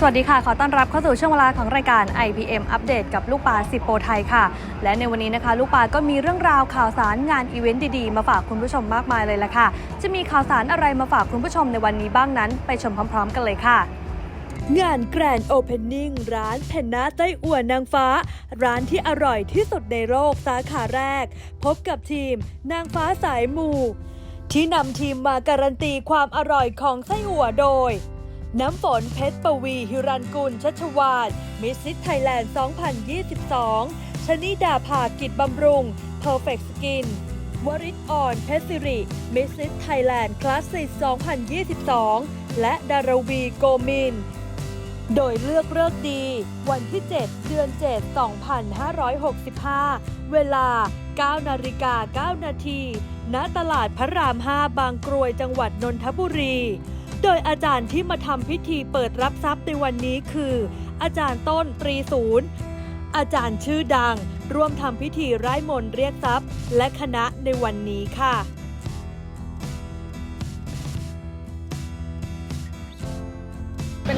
สวัสดีค่ะ ขอต้อนรับเข้าสู่ช่วงเวลาของรายการ IPM อัปเดตกับลูกปลาสิบโปรไทยค่ะ และในวันนี้นะคะ ลูกปลาก็มีเรื่องราวข่าวสารงานอีเวนต์ดีๆ มาฝากคุณผู้ชมมากมายเลยละค่ะ จะมีข่าวสารอะไรมาฝากคุณผู้ชมในวันนี้บ้างนั้น ไปชมพร้อม ๆ กันเลยค่ะงานแกรนด์โอเพนนิ่งร้านเพนนาไต้อั่วนางฟ้า ร้านที่อร่อยที่สุดในโลกสาขาแรก พบกับทีม นางฟ้าสายมู ที่นำทีมมาการันตีความอร่อยของไส้อั่วโดย น้ำฝนเพชรปวีฮิรันกุลชัชวานมิสซิสไทยแลนด์ 2022 ชนิดาภากิจบำรุง Perfect Skin วริศอ่อนเพชรสิริมิสซิสไทยแลนด์คลาสสิก2022 และดารวีโกมิน โดยเลือกเลิกดี วันที่ 7 เดือน 7 2565 เวลา 9 นาฬิกา 9 นาที ณ ตลาดพระราม 5 บางกรวยจังหวัดนนทบุรี ดยอาจารย์ที่มาทำพิธีเปิดรับทรัพย์ในวันนี้คือ อาจารย์ต้นตรีศูนย์อาจารย์ชื่อดัง ร่วมทำพิธีไร้มนต์เรียกทรัพย์ และคณะในวันนี้ค่ะ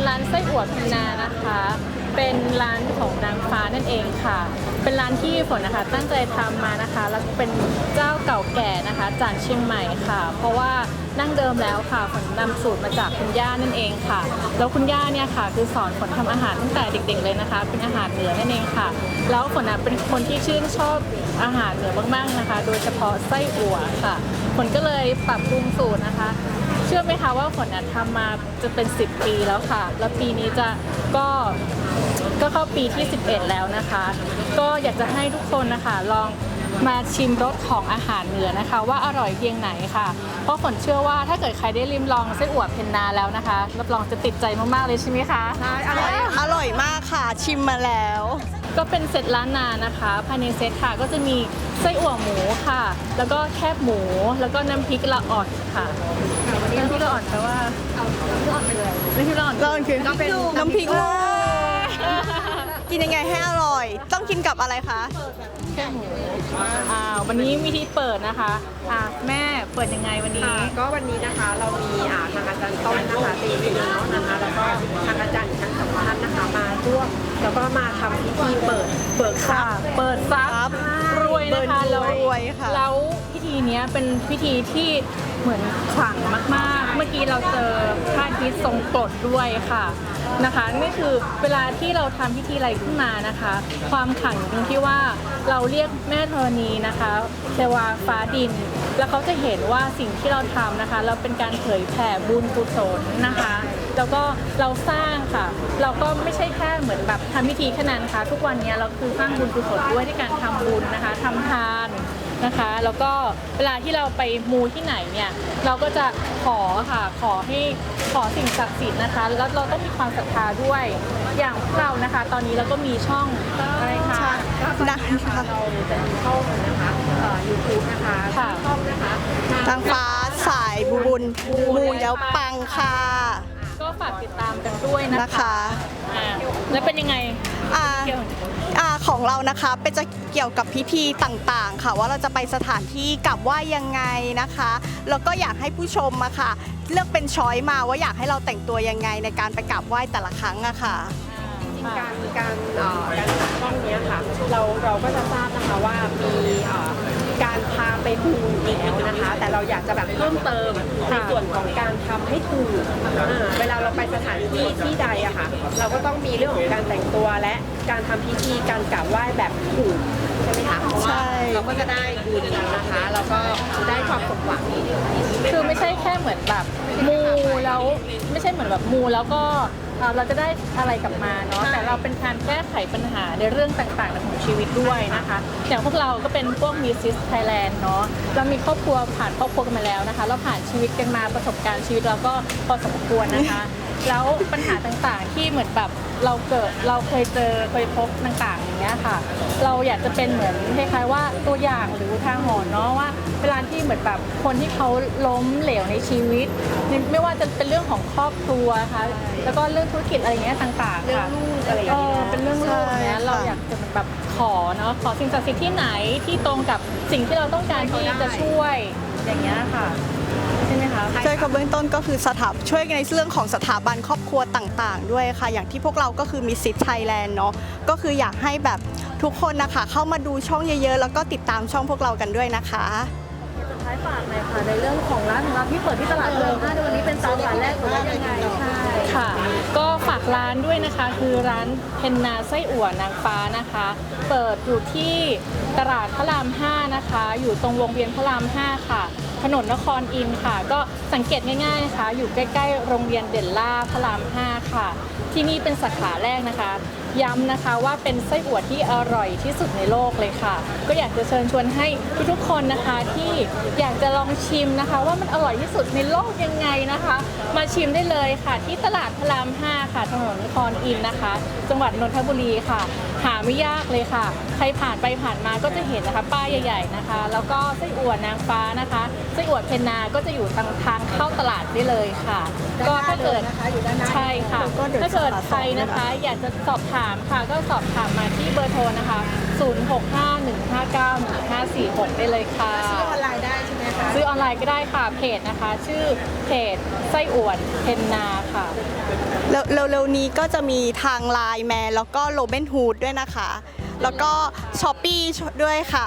ร้านไส้อั่วพินานะคะ เป็นร้านของนางฟ้านั่นเองค่ะ เป็นร้านที่ฝนนะคะตั้งใจทำมานะคะ แล้วเป็นเจ้าเก่าแก่นะคะ จากเชียงใหม่ค่ะ เพราะว่านั่งเดิมแล้วค่ะฝนนำสูตรมาจากคุณย่านั่นเองค่ะ แล้วคุณย่าเนี่ยค่ะ คือสอนฝนทำอาหารตั้งแต่เด็ก ๆ เลยนะคะ เป็นอาหารเหนือนั่นเองค่ะ แล้วฝนนะเป็นคนที่ชื่นชอบอาหารเหนือมากๆนะคะ โดยเฉพาะไส้อั่วค่ะฝนก็เลยปรับปรุงสูตรนะคะ เชื่อไหมคะว่าฝนน่ะทำมาจะเป็น 10 ปีแล้วค่ะ แล้วปีนี้จะก็ก็เข้าปีที่ 11 แล้วนะคะ ก็อยากจะให้ทุกคนนะคะลองมาชิมรสของอาหารเหนือนะคะ ว่าอร่อยเพียงไหนค่ะ เพราะฝนเชื่อว่าถ้าเกิดใครได้ริมลองไส้อั่วเพนนาแล้วนะคะรับรองจะติดใจมากๆเลยใช่ไหมคะอร่อยอร่อยมากค่ะชิมมาแล้ว ก็เป็นเซตล้านนานะคะภายในเซตค่ะก็จะมีไส้อั่วหมูค่ะ แล้วก็แคบหมูแล้วก็น้ำพริกละอ่อนค่ะน้ำพริกละ อ่อนแปลว่าเอาละอ่อนไปเลยน้ำพริกละอ่อนแล้วมันคือน้ำพริกหมูกินยังไงให้อร่อย ต้องกินกับอะไรคะแค่หมูอ่าวันนี้มีที่เปิดนะคะอ่าแม่เปิดยังไงวันนี้ค่ะก็วันนี้นะคะเรามีอ่าทางอาจารย์ต้นนะคะตีวิเนาะนะคะ แล้วก็ทางอาจารย์อีกทั้งสองท่านนะคะมาร่วมแล้วก็มาทำพิธีเปิดเบิกทรัค่ะพย์เปิดซับครับรวยนะคะเปิดแล้วรวยค่ะแล้วพิ ธีเนี้เป็นพิธีที่เหมือนขลังมากๆ เมื่อกี้เราเจอพระอาทิตย์ทรงกรดด้วยค่ะนะคะนี่คือเวลาที่เราทำพิธีอะไรขึ้นมานะคะ ความขลังตรงที่ว่าเราเรียกแม่ธรณีนะคะเทวาฟ้าดิน แล้วเขาจะเห็นว่าสิ่งที่เราทำนะคะ เราเป็นการเผยแผ่บุญกุศลนะคะแล้วก็เราสร้างค่ะ เราก็ไม่ใช่แค่เหมือนแบบทำพิธีแค่นั้นค่ะ ทุกวันนี้เราคือสร้างบุญกุศลด้วยที่การทำบุญนะคะทำทาน นะคะ แล้วก็เวลาที่เราไปมูที่ไหนเนี่ยเราก็จะขอค่ะขอให้ขอสิ่งศักดิ์สิทธิ์นะคะ แล้วเราต้องมีความศรัทธาด้วย อย่างพวกเรานะคะ ตอนนี้เราก็มีช่องอะไรคะนะคะเราจะมีช่องนะคะเอ่อ YouTube นะคะค่ะช่องนะคะนางฟ้าสายบุญมูลแล้วปังค่ะ ก็ฝากติดตามกันด้วยนะนะคะคะ อ่าแล้วเป็นยังไงอ่าเกี่ยวอ่าของเรานะคะเป็นจะเกี่ยวกับพิธีต่างๆ ค่ะ ว่าเราจะไปสถานที่กลับไหว่ายังไงนะคะ แล้วก็อยากให้ผู้ชมอะค่ะ เลือกเป็นช้อยมาว่าอยากให้เราแต่งตัวยังไงในการไปกราบไหว้แต่ละครั้งอะค่ะจริงๆการการเอ่อการจัดช่องเนี้ยค่ะ เราเราก็จะทราบนะคะว่ามีเอ่อ การพาไปมูแล้วนะคะ แต่เราอยากจะแบบเพิ่มเติมในส่วนของการทำให้ถูกอ่าเวลาเราไปสถานที่ที่ใดอะค่ะ เราก็ต้องมีเรื่องของการแต่งตัวและการทำพิธีการกราบไหว้แบบถูกใช่ไหมคะเพราะว่าใช่เราก็จะได้บุญนะคะแล้วก็ได้ความสมหวัง คือไม่ใช่แค่เหมือนแบบมูแล้วไม่ใช่เหมือนแบบมูแล้วก็ เอ่อเราจะได้อะไรกลับมาเนาะแต่เราเป็นการแก้ไขปัญหาในเรื่องต่างๆในของชีวิตด้วยนะคะอย่างพวกเราก็เป็นพวกมีซิสไทยแลนด์เนาะเรามีครอบครัวผ่านครอบครัวกันมาแล้วนะคะ เราผ่านชีวิตกันมาประสบการณ์ชีวิตเราก็พอสมควรนะคะ แล้วปัญหาต่างๆที่ เหมือนแบบเราเกิดเราเคยเจอเคยพบต่างๆอย่างเงี้ยค่ะ เราอยากจะเป็นเหมือนคล้ายๆว่าตัวอย่างหรืออุทาหรณ์เนาะว่าเวลาที่เหมือนแบบคนที่เขาล้มเหลวในชีวิต ไม่ว่าจะเป็นเรื่องของครอบครัวนะคะแล้วก็เรื่องธุรกิจอะไรอย่างเงี้ยต่างๆเรื่องค่ะลูกอะไรอย่างเงี้ยเเป็นเรื่องลูกอย่างเงี้ยใช่ค่ะเราอยากจะเหมือนแบบขอเนาะขอสิ่งศักดิ์สิทธิ์ที่ไหนที่ตรงกับสิ่งที่เราต้องการที่จะช่วยอย่างเงี้ยค่ะที ไหมคะใช่ค่ะเบื้องต้นก็คือสถาช่วยในเรื่องของสถาบันครอบครัวต่างๆ ด้วยค่ะ อย่างที่พวกเราก็คือมีสิทธิ์ไทยแลนด์เนาะก็คืออยากให้แบบทุกคนนะคะเข้ามาดูช่องเยอะๆ แล้วก็ติดตามช่องพวกเรากันด้วยนะคะสุดท้ายฝากหน่อยค่ะในเรื่องของร้านของเราที่เปิดที่ตลาดเริงห้าในวันนี้เป็นสาขาแรกหรือว่ายังไงใช่ค่ะ ก็ฝากร้านด้วยนะคะ คือร้านเพนนาไส้อั่วนางฟ้านะคะ เปิดอยู่ที่ตลาดพระราม 5 นะคะ อยู่ตรงวงเวียนพระราม 5 ค่ะ ถนนนครอินทร์ค่ะ ก็สังเกตง่ายๆนะคะ อยู่ใกล้ๆ โรงเรียนเด่นล่าพระราม 5 ค่ะ ที่นี่เป็นสาขาแรกนะคะ ย้ำนะคะว่าเป็นไส้อั่วที่อร่อยที่สุดในโลกเลยค่ะ ก็อยากจะเชิญชวนให้ทุกๆคนนะคะที่อยากจะลองชิมนะคะ ว่ามันอร่อยที่สุดในโลกยังไงนะคะ มาชิมได้เลยค่ะ ที่ตลาดพระราม 5 ค่ะถนนนครอินทร์นะคะ จังหวัดนนทบุรีค่ะหาไม่ยากเลยค่ะ ใครผ่านไปผ่านมาก็จะเห็นนะคะ ป้ายใหญ่ๆนะคะ แล้วก็ไส้อั่วนางฟ้านะคะไส้อั่วเพนนาก็จะอยู่ทางทางเข้าตลาดได้เลยค่ะ ก็ถ้าเกิดใช่ค่ะ ถ้าเกิดใครนะคะอยากจะสอบถามค่ะ ก็สอบถามมาที่เบอร์โทรนะคะ 0651591546 ได้เลยค่ะ ซื้อออนไลน์ก็ได้ค่ะเพจนะคะ ชื่อเพจไส้อ่วนเพนนาค่ะเร็วๆนี้ก็จะมีทางไลน์แมนแล้วก็โรเบนฮูดด้วยนะคะ แล้วก็ช้อปปี้ด้วยค่ะ